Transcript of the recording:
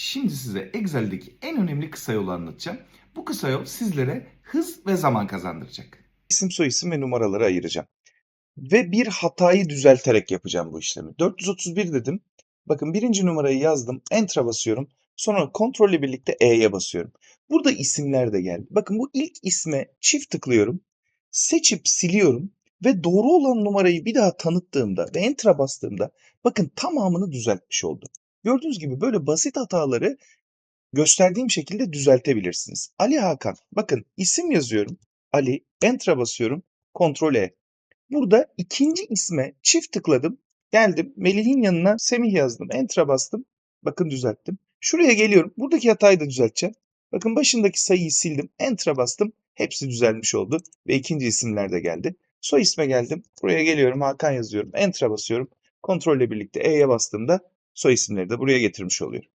Şimdi size Excel'deki en önemli kısa yolu anlatacağım. Bu kısa yol sizlere hız ve zaman kazandıracak. İsim soyisim ve numaraları ayıracağım. Ve bir hatayı düzelterek yapacağım bu işlemi. 431 dedim. Bakın birinci numarayı yazdım. Enter'a basıyorum. Sonra kontrolle birlikte E'ye basıyorum. Burada isimler de geldi. Bakın bu ilk isme çift tıklıyorum. Seçip siliyorum. Ve doğru olan numarayı bir daha tanıttığımda ve Enter'a bastığımda bakın tamamını düzeltmiş oldum. Gördüğünüz gibi böyle basit hataları gösterdiğim şekilde düzeltebilirsiniz. Ali Hakan. Bakın isim yazıyorum. Ali. Enter'a basıyorum. Kontrol E. Burada ikinci isme çift tıkladım. Geldim. Melih'in yanına Semih yazdım. Enter'a bastım. Bakın düzelttim. Şuraya geliyorum. Buradaki hatayı da düzelteceğim. Bakın başındaki sayıyı sildim. Enter'a bastım. Hepsi düzelmiş oldu. Ve ikinci isimler de geldi. Soy isme geldim. Buraya geliyorum. Hakan yazıyorum. Enter'a basıyorum. Kontrolle birlikte E'ye bastığımda soy isimleri de buraya getirmiş oluyorum.